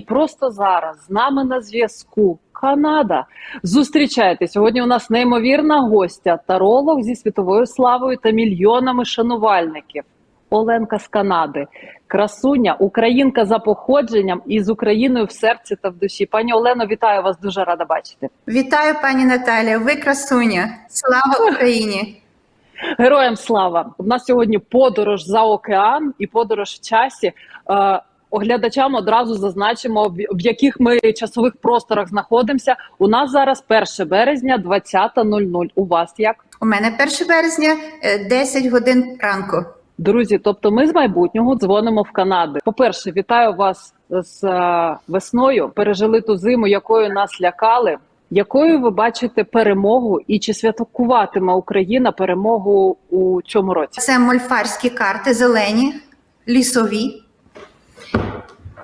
Просто зараз з нами на зв'язку Канада. Зустрічайте сьогодні. У нас неймовірна гостя, таролог зі світовою славою та мільйонами шанувальників. Оленка з Канади, красуня, українка за походженням і з Україною в серці та в душі. Пані Олено, вітаю вас. Дуже рада бачити. Вітаю, пані Наталія. Ви красуня. Слава Україні! Героям слава! У нас сьогодні подорож за океан і подорож в часі. Е, Оглядачам одразу зазначимо, в яких ми часових просторах знаходимося. У нас зараз 1 березня, 20.00. У вас як? У мене 1 березня, е, 10 годин ранку. Друзі, тобто ми з майбутнього дзвонимо в Канаду. По-перше, вітаю вас з е, весною. Пережили ту зиму, якою нас лякали. Якою ви бачите перемогу, і чи святкуватиме Україна перемогу у цьому році? Це мольфарські карти, зелені, лісові.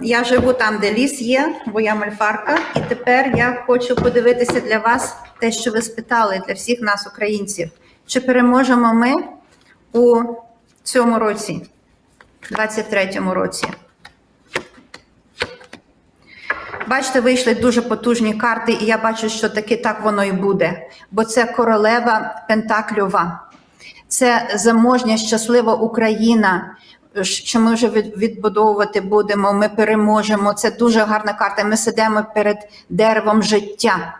Я живу там, де ліс є, бо я мольфарка. І тепер я хочу подивитися для вас те, що ви спитали, для всіх нас, українців. Чи переможемо ми у цьому році, 23-му році? Бачите, вийшли дуже потужні карти, і я бачу, що таки так воно і буде. Бо це королева Пентакльова, це заможня, щаслива Україна. Що ми вже відбудовувати будемо, ми переможемо. Це дуже гарна карта. Ми сидимо перед деревом життя.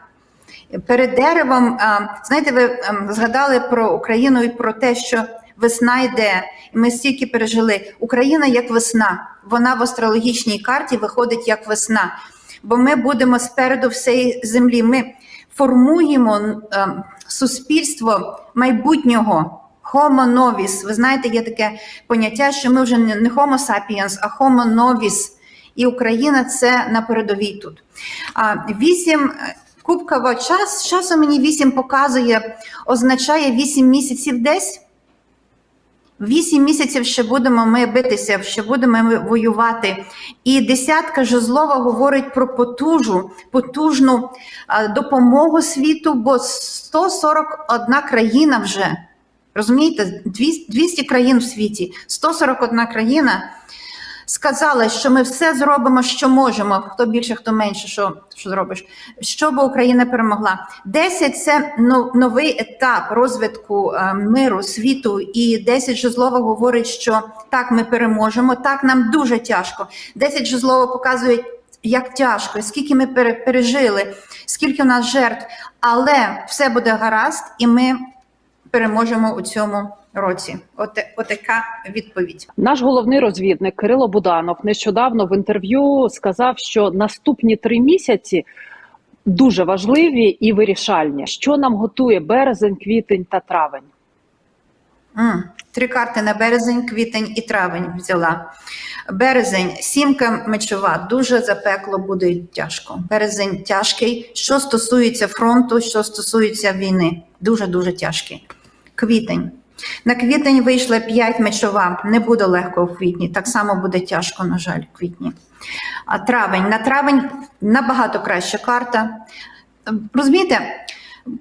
Перед деревом, знаєте, ви згадали про Україну і про те, що весна йде. І ми стільки пережили. Україна як весна. Вона в астрологічній карті виходить як весна. Бо ми будемо спереду всієї землі. Ми формуємо суспільство майбутнього. Homo novis. Ви знаєте, є таке поняття, що ми вже не Homo sapiens, а Homo novis. І Україна це на передовій тут. Вісім е, кубкова час. Часу мені вісім показує, означає вісім місяців десь. Вісім місяців ще будемо ми битися, ще будемо ми воювати. І десятка жезлова говорить про потужу, потужну допомогу світу, бо 141 країна вже. Розумієте, 200 200 країн в світі, 141 країна сказала, що ми все зробимо, що можемо. Хто більше, хто менше, що, що зробиш, щоб Україна перемогла. 10 – це но- новий етап розвитку е, миру, світу, і 10 жезлово говорить, що так ми переможемо, так нам дуже тяжко. 10 жезлово показує, як тяжко, скільки ми пере- пережили, скільки у нас жертв, але все буде гаразд, і ми переможемо у цьому році. От, отака відповідь. Наш головний розвідник Кирило Буданов нещодавно в інтерв'ю сказав, що наступні три місяці дуже важливі і вирішальні. Що нам готує березень, квітень та травень? М, Три карти на березень, квітень і травень взяла. Березень, сімка мечова, дуже запекло буде тяжко. Березень тяжкий. Що стосується фронту, що стосується війни, дуже дуже тяжкий. Квітень. На квітень вийшла 5 мечова. Не буде легко у квітні. Так само буде тяжко, на жаль, в квітні. А травень. На травень набагато краща карта. Розумієте,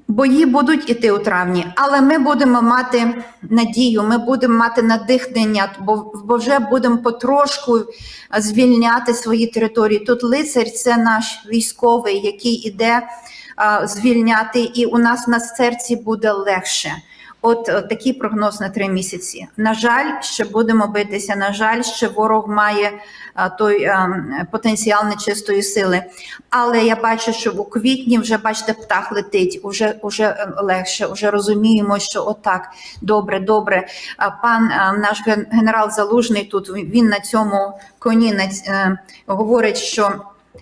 бої будуть іти у травні, але ми будемо мати надію, ми будемо мати надихнення, бо, вже будемо потрошку звільняти свої території. Тут лицар це наш військовий, який іде звільняти, і у нас на серці буде легше. От, от такий прогноз на три місяці. На жаль, ще будемо битися. На жаль, ще ворог має а, той ем, потенціал нечистої сили. Але я бачу, що у квітні вже бачите, птах летить, уже, уже е, легше, вже розуміємо, що отак, добре, добре. А пан а, наш ген- генерал Залужний тут він на цьому коні на, е, говорить, що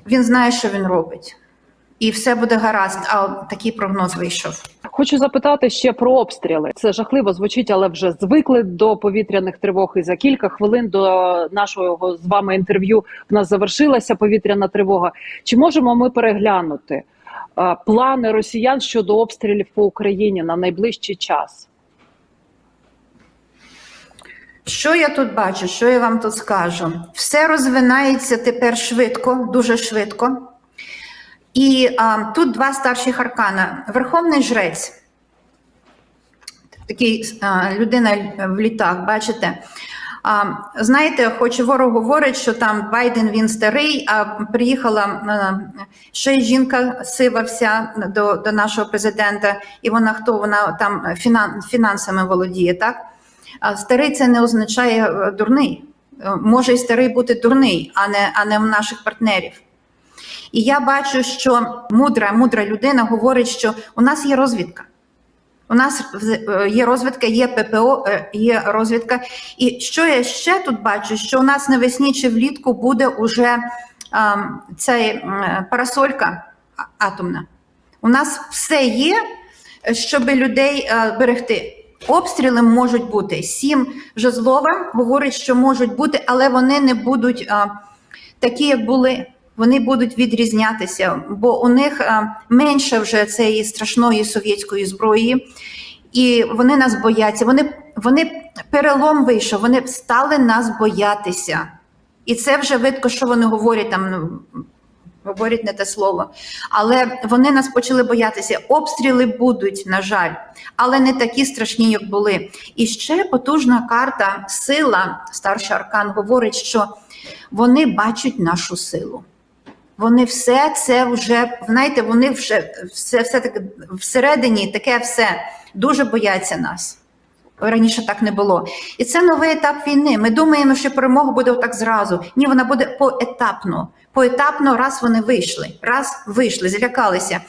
він знає, що він робить. І все буде гаразд. А такий прогноз вийшов. Хочу запитати ще про обстріли. Це жахливо звучить, але вже звикли до повітряних тривог. І за кілька хвилин до нашого з вами інтерв'ю в нас завершилася повітряна тривога. Чи можемо ми переглянути е, плани росіян щодо обстрілів по Україні на найближчий час? Що я тут бачу? Що я вам тут скажу? Все розвинається тепер швидко, дуже швидко. І а, тут два старших аркана. Верховний жрець, такий а, людина в літах, бачите? А, знаєте, хоч ворог говорить, що там Байден він старий, а приїхала е, ще й жінка сива вся до, до нашого президента, і вона хто вона там фінан, фінансами володіє, так? А старий це не означає е, дурний. Е, Може і старий бути дурний, а не, а не в наших партнерів. І я бачу, що мудра, мудра людина говорить, що у нас є розвідка. У нас е, є розвідка, є ППО, е, є розвідка. І що я ще тут бачу? Що у нас навесні чи влітку буде уже а, ця е, парасолька атомна. У нас все є, щоб людей е, берегти. Обстріли можуть бути. Сім Жезлова говорить, що можуть бути, але вони не будуть а, такі, як були. Вони будуть відрізнятися, бо у них менше вже цієї страшної совєтської зброї, і вони нас бояться. Вони, вони перелом вийшов, вони стали нас боятися. І це вже видко, що вони говорять там. ну, Говорять не те слово, але вони нас почали боятися. Обстріли будуть, на жаль, але не такі страшні, як були. І ще потужна карта сила, старший аркан говорить, що вони бачать нашу силу. Вони все це вже, знаєте, вони вже все, все таке всередині таке все дуже бояться нас. Раніше так не було. І це новий етап війни. Ми думаємо, що перемога буде отак зразу. Ні, вона буде поетапно. Поетапно, раз вони вийшли, раз вийшли, злякалися.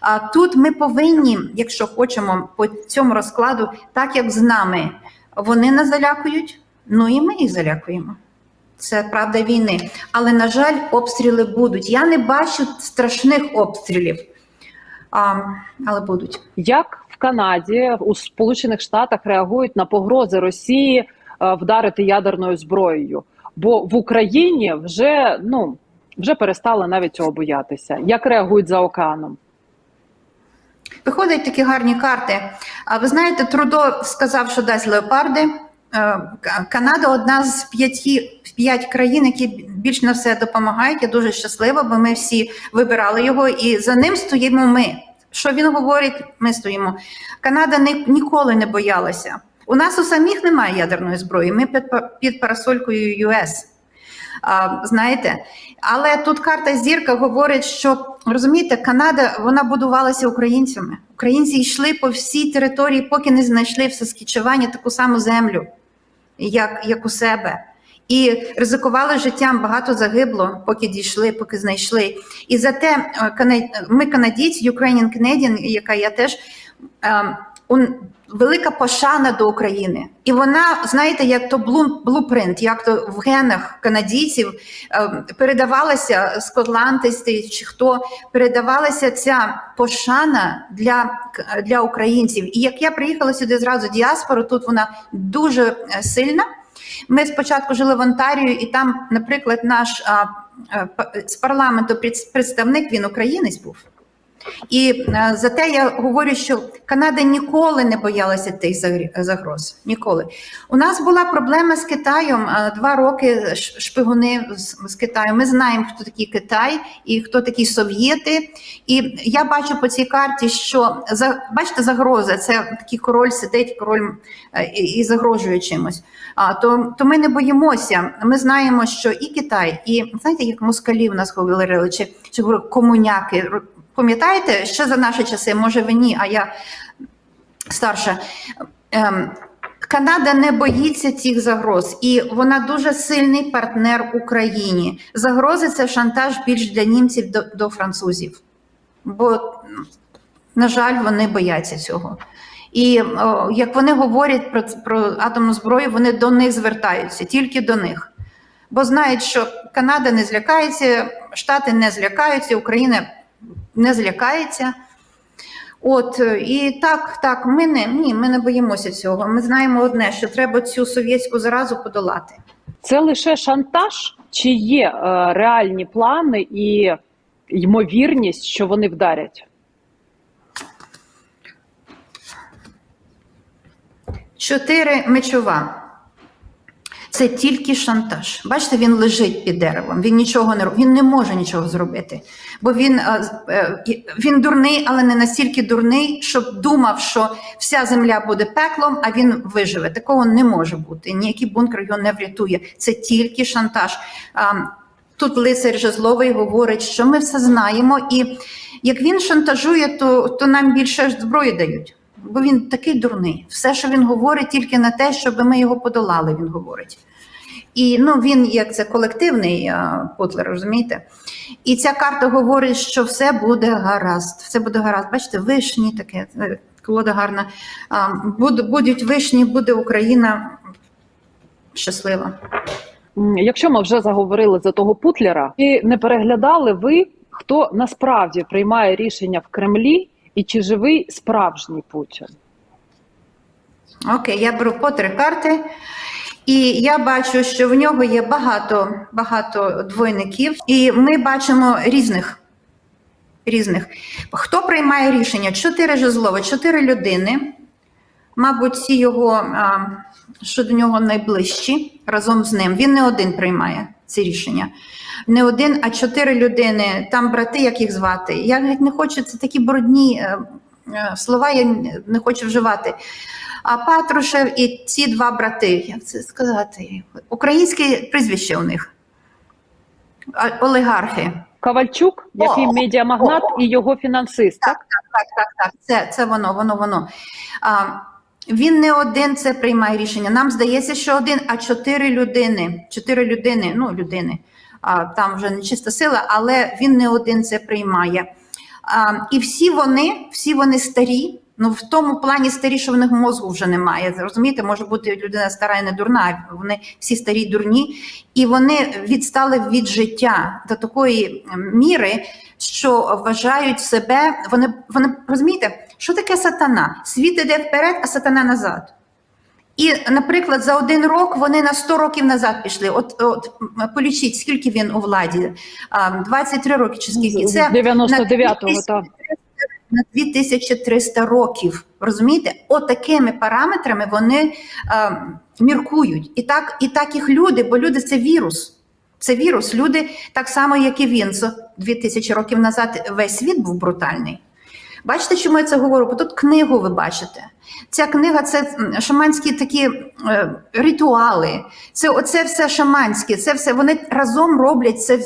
А тут ми повинні, якщо хочемо, по цьому розкладу, так як з нами, вони нас залякують, ну і ми їх залякуємо. Це правда війни. Але, на жаль, обстріли будуть. Я не бачу страшних обстрілів, а, але будуть. Як в Канаді у Сполучених Штатах реагують на погрози Росії е, вдарити ядерною зброєю? Бо в Україні вже ну вже перестали навіть цього боятися. Як реагують за океаном? Виходять такі гарні карти. А ви знаєте, Трудо сказав, що дасть леопарди. Е, Канада одна з п'яті п'ять країн, які більш на все допомагають. Я дуже щаслива, бо ми всі вибирали його, і за ним стоїмо ми. Що він говорить? Ми стоїмо. Канада ні, ніколи не боялася. У нас у самих немає ядерної зброї. Ми під, під парасолькою ЮС. А, знаєте, але тут карта зірка говорить, що розумієте, Канада вона будувалася українцями. Українці йшли по всій території, поки не знайшли в Саскічевані таку саму землю, як, як у себе. І ризикували життям, багато загибло, поки дійшли, поки знайшли. І зате е, ми канадійці, Ukrainian Canadian, яка я теж ем, велика пошана до України. І вона, знаєте, як то блу- блупринт, як то в генах канадійців ем, передавалася скотландисти чи хто передавалася ця пошана для, для українців. І як я приїхала сюди зразу діаспору, тут вона дуже е, сильна. Ми спочатку жили в Онтарію, і там, наприклад, наш а, з парламенту представник він українець був. І е, зате я говорю, що Канада ніколи не боялася тих загр- загроз. Ніколи. У нас була проблема з Китаєм е, два роки шпигуни з, Китаю. Ми знаємо, хто такий Китай і хто такі совєти. І я бачу по цій карті, що бачите, загроза це такий король сидить, король е, і, загрожує чимось. А то, то ми не боїмося. Ми знаємо, що і Китай, і знаєте, як москалі в нас говорили, чи, чи комуняки. Пам'ятаєте, ще за наші часи, може ви ні, а я старша. Ем, Канада не боїться цих загроз, і вона дуже сильний партнер Україні. Загрози це шантаж більш для німців до, до французів. Бо, на жаль, вони бояться цього. І о, як вони говорять про, про атомну зброю, вони до них звертаються, тільки до них. Бо знають, що Канада не злякається, Штати не злякаються, Україна не злякається. От е, і так, так, ми не ні, ми не боїмося цього. Ми знаємо одне, що треба цю совєтську заразу подолати. Це лише шантаж, чи є е, реальні плани і ймовірність, що вони вдарять? Чотири мечова. Це тільки шантаж. Бачите, він лежить під деревом. Він нічого не він не може нічого зробити. Бо він, е, е, він дурний, але не настільки дурний, щоб думав, що вся земля буде пеклом, а він виживе. Такого не може бути. Ніякий бункер його не врятує. Це тільки шантаж. Тут лицар Жезловий говорить, що ми все знаємо, і як він шантажує, то, то нам більше зброї дають. Бо він такий дурний. Все, що він говорить, тільки на те, щоб ми його подолали, він говорить. І ну, він як це колективний Путлер, розумієте? І ця карта говорить, що все буде гаразд. Все буде гаразд. Бачите, вишні таке, е, колода гарна. Будуть вишні, буде Україна щаслива. Якщо ми вже заговорили за того Путлера, чи не переглядали ви, хто насправді приймає рішення в Кремлі, і чи живий справжній Путін? Окей, я беру по три карти, і я бачу, що в нього є багато, багато двойників, і ми бачимо різних. Різних. Хто приймає рішення? Чотири жезлови, чотири людини. Мабуть, ці його, що до нього найближчі разом з ним. Він не один приймає ці рішення. Не один, а чотири людини. Там брати, як їх звати. Я навіть не хочу, це такі брудні е, е, слова, я не хочу вживати. А Патрушев і ці два брати, як це сказати? Українське прізвище у них. Олігархи. Ковальчук, який О, медіамагнат і його фінансист, так? Так, так, так. Це, це воно, воно, воно. А, він не один це приймає рішення. Нам здається, що один, а чотири людини. Чотири людини, ну, людини. А, там вже не чиста сила, але він не один це приймає. А, і всі вони, всі вони старі. Ну, в тому плані старі, що в них мозку вже немає. Розумієте, може бути людина стара і не дурна, вони всі старі дурні, і вони відстали від життя до такої міри, що вважають себе. Вони вони розумієте, що таке сатана? Світ іде вперед, а сатана назад. І, наприклад, за один рок вони на 100 років назад пішли. От, от полічіть, скільки він у владі? А, 23 роки чи скільки? З 99-го, на так. на 2300 років. Розумієте? Отакими параметрами вони е, міркують. І так, і так їх люди, бо люди це вірус. Це вірус. Люди так само, як і він. За 2000 років назад весь світ був брутальний. Бачите, чому я це говорю? Бо тут книгу ви бачите. Ця книга це шаманські такі е, ритуали. Це оце все шаманське, це все вони разом роблять це.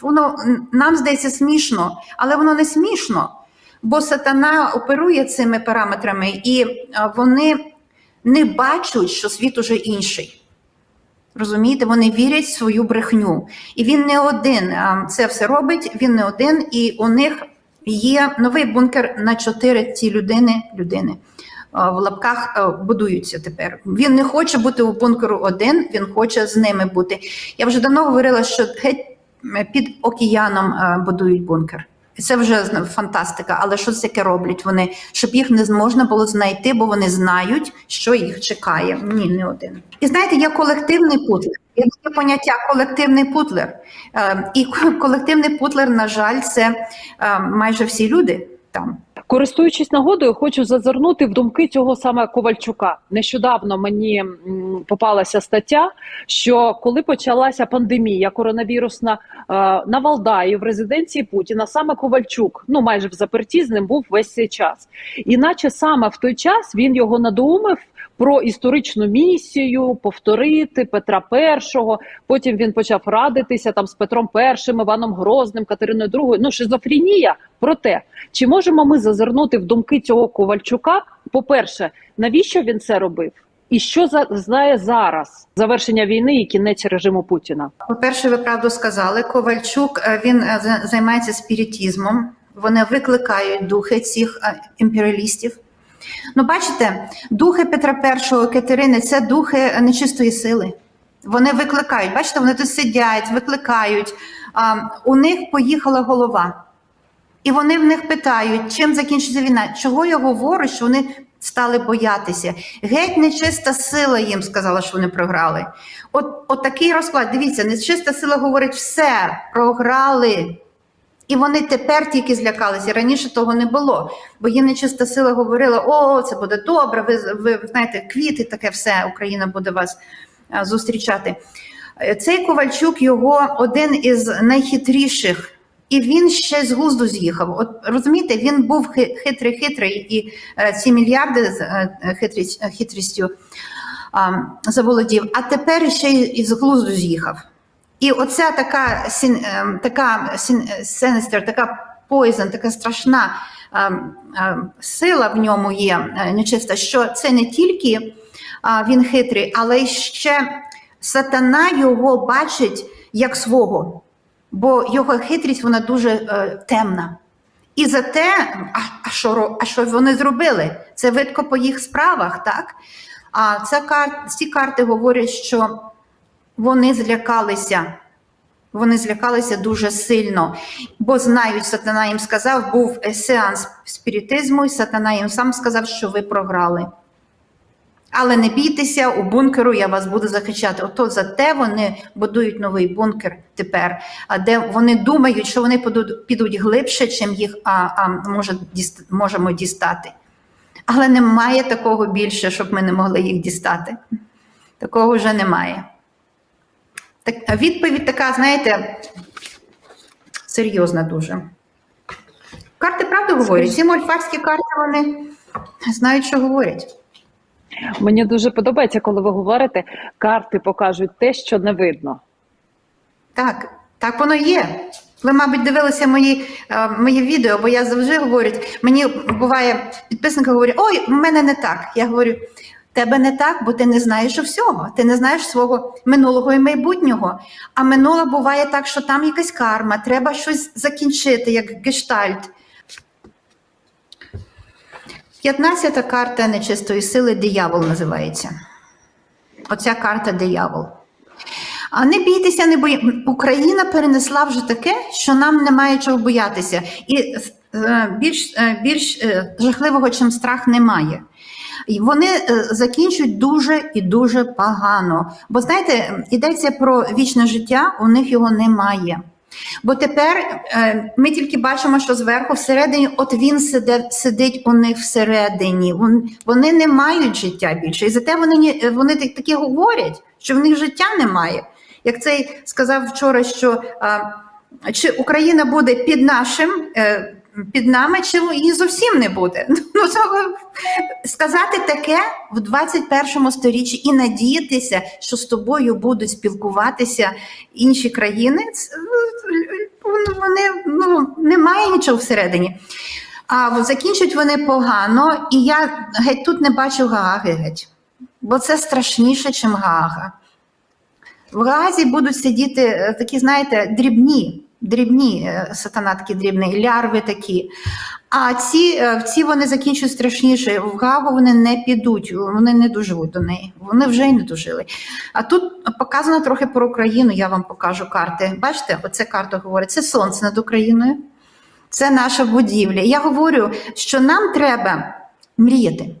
Воно нам здається смішно, але воно не смішно, бо сатана оперує цими параметрами, і е, вони не бачать, що світ уже інший. Розумієте, вони вірять в свою брехню. І він не один це все робить, він не один, і у них є новий бункер на чотири ці людини, людини в лапках будуються тепер. Він не хоче бути у бункеру один, він хоче з ними бути. Я вже давно говорила, що геть під океаном будують бункер. Це вже фантастика, але що таке роблять вони, щоб їх не можна було знайти, бо вони знають, що їх чекає. Ні, не один. І знаєте, є колективний путлер. Є таке поняття колективний путлер. Е, І колективний путлер, на жаль, це е, майже всі люди там. Користуючись нагодою, хочу зазирнути в думки цього саме Ковальчука. Нещодавно мені попалася стаття, що коли почалася пандемія коронавірусна е, на Валдаї в резиденції Путіна, саме Ковальчук, ну майже в заперті з ним був весь цей час. Іначе саме в той час він його надоумив про історичну місію повторити Петра І. Потім він почав радитися там з Петром І, Іваном Грозним, Катериною II. Ну шизофренія. Проте, чи можемо ми зазирнути в думки цього Ковальчука? По-перше, навіщо він це робив? І що за знає зараз завершення війни і кінець режиму Путіна? По-перше, ви правду сказали. Ковальчук е, він е, за- займається спіритізмом. Вони викликають духи цих е, імперіалістів. Ну, бачите, духи Петра І, Катерини це духи нечистої сили. Вони викликають. Бачите, вони тут сидять, викликають. А, у них поїхала голова. І вони в них питають, чим закінчиться війна. Чого я говорю, що вони стали боятися? Геть нечиста сила їм сказала, що вони програли. От, от такий розклад. Дивіться, нечиста сила говорить все, програли. І вони тепер тільки злякалися. Раніше того не було, бо їм нечиста сила говорила: о, це буде добре, ви, ви знаєте, квіти, таке все, Україна буде вас зустрічати. Е, Цей Ковальчук його один із найхитріших, і він ще з глузду з'їхав. От розумієте, він був хитрий, хитрий, і е, ці мільярди з е, хитрістю заволодів, а тепер ще й із глузду з'їхав. І оця така сін, ем, така сенестер, така поїзн, така страшна ем, ем, сила в ньому є е, нечиста, що це не тільки а, він хитрий, але й ще сатана його бачить як свого, бо його хитрість вона дуже е, темна. І за те, а, а, що, а що вони зробили? Це видко по їх справах, так? А ця кар, ці карти говорять, що вони злякалися. Вони злякалися дуже сильно, бо знають, сатана їм сказав, був сеанс спіритизму, і сатана їм сам сказав, що ви програли. Але не бійтеся, у бункеру я вас буду захищати. Ото за те вони будують новий бункер тепер, де вони думають, що вони підуть, глибше, чим їх а, а, може, можемо дістати. Але немає такого більше, щоб ми не могли їх дістати. Такого вже немає. Так, відповідь така, знаєте, серйозна дуже. Карти правду говорять. Ці мольфарські карти вони знають, що говорять. Мені дуже подобається, коли ви говорите, карти покажуть те, що не видно. Так, так воно є. Ви, мабуть, дивилися мої, е, мої відео, бо я завжди говорю, мені буває, підписники говорять, ой, в мене не так. Я говорю, тебе не так, бо ти не знаєш всього. Ти не знаєш свого минулого і майбутнього. А минуле буває так, що там якась карма, треба щось закінчити, як гештальт. 15-та карта нечистої сили диявол називається. Оця карта диявол. А не бійтеся, не бої... Україна перенесла вже таке, що нам немає чого боятися. І е, більш, е, більш е, жахливого, чим страх, немає. Вони е, закінчують дуже і дуже погано. Бо знаєте, йдеться про вічне життя, у них його немає. Бо тепер е, ми тільки бачимо, що зверху всередині, от він сиде, сидить у них всередині. Вон- Вони не мають життя більше. І зате вони, вони так- такі говорять, що в них життя немає. Як цей сказав вчора, що а, чи Україна буде під нашим, е, під нами, чи її зовсім не буде. Ну, то, сказати таке в 21 сторіччі і надіятися, що з тобою будуть спілкуватися інші країни, ну, вони ну, немає нічого всередині. А закінчують вони погано, і я геть тут не бачу Гааги геть. Бо це страшніше, ніж Гаага. В Гаазі будуть сидіти е, такі, знаєте, дрібні, дрібні е, сатана такі дрібні, лярви такі. А ці, е, ці вони закінчують страшніше. В Гаагу вони не підуть, вони не доживуть до неї. Вони вже й не дожили. А тут показано трохи про Україну, я вам покажу карти. Бачите, оце карта говорить: це сонце над Україною, це наша будівля. Я говорю, що нам треба мріяти.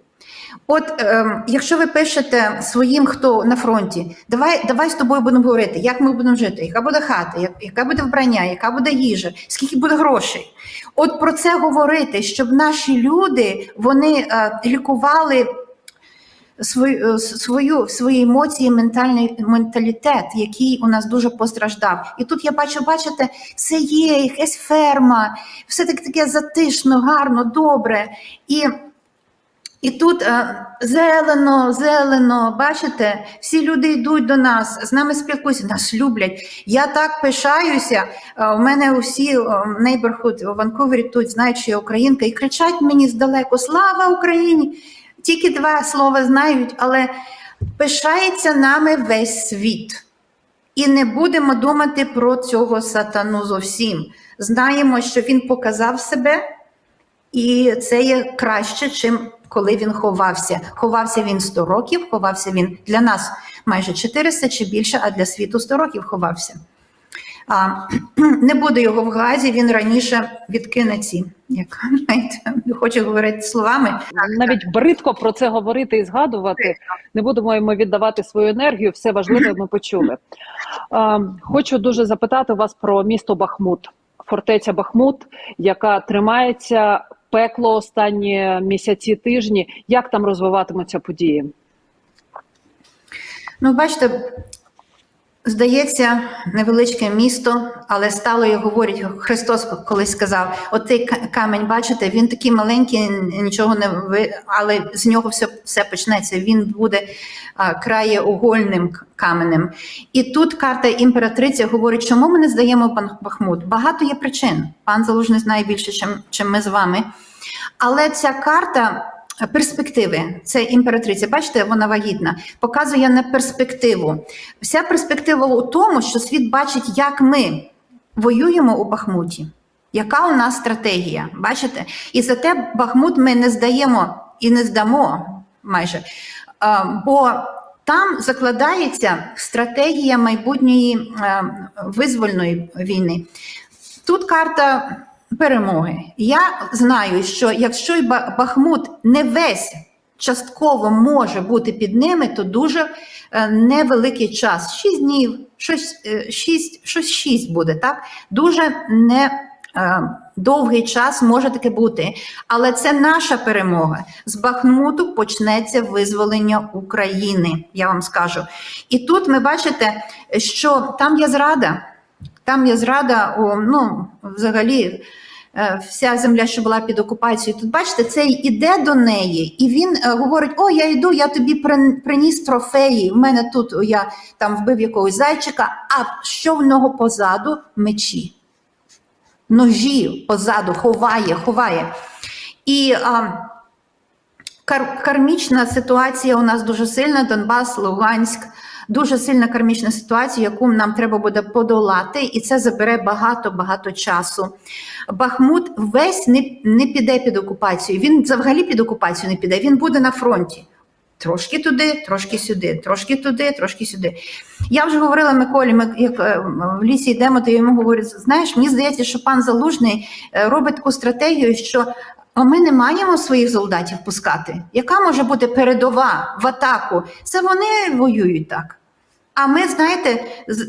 От ем, якщо ви пишете своїм, хто на фронті, давай, давай з тобою будемо говорити, як ми будемо жити, яка буде хата, як, яка буде вбрання, яка буде їжа, скільки буде грошей. От про це говорити, щоб наші люди вони е, лікували свою, е, свою, свої емоції, ментальний менталітет, який у нас дуже постраждав. І тут я бачу, бачите, це є якась ферма, все таке таке затишно, гарно, добре. І і тут е, зелено, зелено, бачите, всі люди йдуть до нас, з нами спілкуються, нас люблять. Я так пишаюся. Е, у мене усі е, neighborhood у Ванкувері тут знають, що я українка, і кричать мені здалеку Слава Україні! Тільки два слова знають, але пишається нами весь світ. І не будемо думати про цього сатану зовсім. Знаємо, що він показав себе, і це є краще, чим коли він ховався. Ховався він 100 років, ховався він для нас майже 400 чи більше, а для світу 100 років ховався. А, не буде його в газі, він раніше відкине ці, як не хочу говорити словами. Навіть бридко про це говорити і згадувати. Не будемо йому віддавати свою енергію. Все важливе ми почули. Хочу дуже запитати вас про місто Бахмут, фортеця Бахмут, яка тримається пекло останні місяці тижні. Як там розвиватимуться події? Ну, бачите, здається, невеличке місто, але стало, як говорить Христос колись сказав: отей ка- камінь, бачите, він такий маленький, нічого не ви, але з нього все, все почнеться. Він буде а, краєугольним каменем. І тут карта імператриця говорить, чому ми не здаємо Бах- Бахмут? Багато є причин. Пан Залужний знає більше, чим, чим ми з вами. Але ця карта перспективи, це імператриця, бачите, вона вагітна, показує на перспективу. Вся перспектива у тому, що світ бачить, як ми воюємо у Бахмуті. Яка у нас стратегія? Бачите? І за те Бахмут ми не здаємо і не здамо майже. Бо там закладається стратегія майбутньої визвольної війни. Тут карта перемоги. Я знаю, що якщо й Бахмут не весь частково може бути під ними, то дуже е, невеликий час. Шість днів, щось, е, шість, щось шість буде, так? Дуже не. е, Довгий час може таке бути, але це наша перемога. З Бахмуту почнеться визволення України, я вам скажу. І тут ми бачите, що там є зрада. Там є зрада, ну, взагалі, е, вся земля, що була під окупацією. Тут бачите, цей іде до неї, і він е, говорить: О, я йду, я тобі приніс трофеї. В мене тут я там вбив якогось зайчика, а що в нього позаду мечі. Ножі позаду ховає, ховає. І а, кар- кармічна ситуація у нас дуже сильна: Донбас, Луганськ. Дуже сильна кармічна ситуація, яку нам треба буде подолати, і це забере багато-багато часу. Бахмут весь не, не піде під окупацію. Він взагалі під окупацію не піде. Він буде на фронті. Трошки туди, трошки сюди, трошки туди, трошки сюди. Я вже говорила Миколі, ми як е, в лісі йдемо, то я йому говорю: знаєш, мені здається, що пан Залужний е, робить таку стратегію, що ми не маємо своїх солдатів пускати. Яка може бути передова в атаку? Це вони воюють так. А ми, знаєте, е,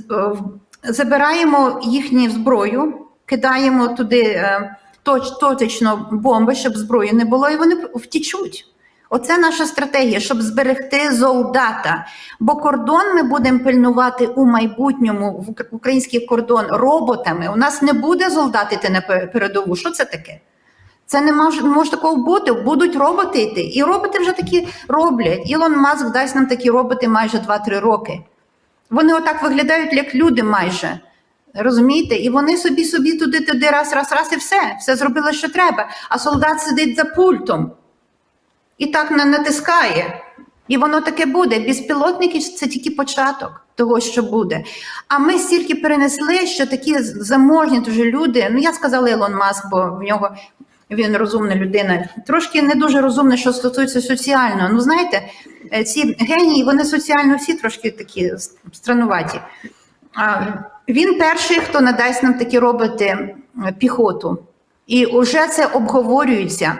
забираємо їхню зброю, кидаємо туди е, точ, точечно бомби, щоб зброї не було, і вони втічуть. Оце наша стратегія, щоб зберегти солдата. Бо кордон ми будемо пильнувати у майбутньому, в український кордон роботами. У нас не буде солдат іти на передову. Що це таке? Це не може, може такого бути. Будуть роботи йти. І роботи вже такі роблять. Ілон Маск дасть нам такі роботи майже 2-3 роки. Вони отак виглядають, як люди майже. Розумієте? І вони собі собі туди, туди, раз, раз, раз, і все. Все зробили, що треба. А солдат сидить за пультом і так на- натискає. І воно таке буде. Безпілотники це тільки початок того, що буде. А ми стільки перенесли, що такі заможні дуже люди. Ну я сказала Ілон Маск, бо в нього він розумна людина. Трошки не дуже розумна, що стосується соціального. Ну знаєте, е, ці генії, вони соціально всі трошки такі странуваті. Він перший, хто надасть нам такі роботи е, піхоту. І вже це обговорюється.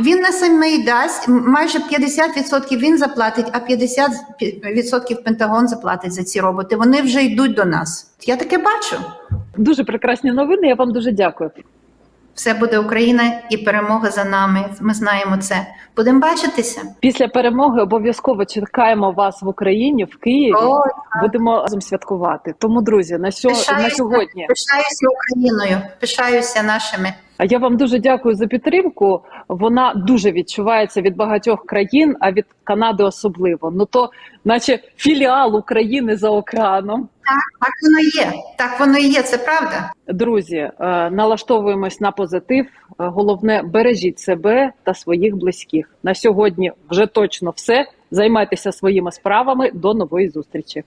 Він не самий дасть, майже 50% він заплатить, а 50% Пентагон заплатить за ці роботи. Вони вже йдуть до нас. Я таке бачу. Дуже прекрасні новини. Я вам дуже дякую. Все буде Україна і перемога за нами. Ми знаємо це. Будемо бачитися. Після перемоги обов'язково чекаємо вас в Україні, в Києві. О, Будемо разом святкувати. Тому, друзі, на, сьогодні на Пишаюся. сьогодні Пишаюся Україною, пишаюся нашими. А я вам дуже дякую за підтримку. Вона дуже відчувається від багатьох країн, а від Канади особливо. Ну то, наче філіал України за океаном. Так воно є. Так воно і є. Це правда. Друзі, е, налаштовуємось на позитив. Е, Головне, бережіть себе та своїх близьких. На сьогодні вже точно все. Займайтеся своїми справами. До нової зустрічі.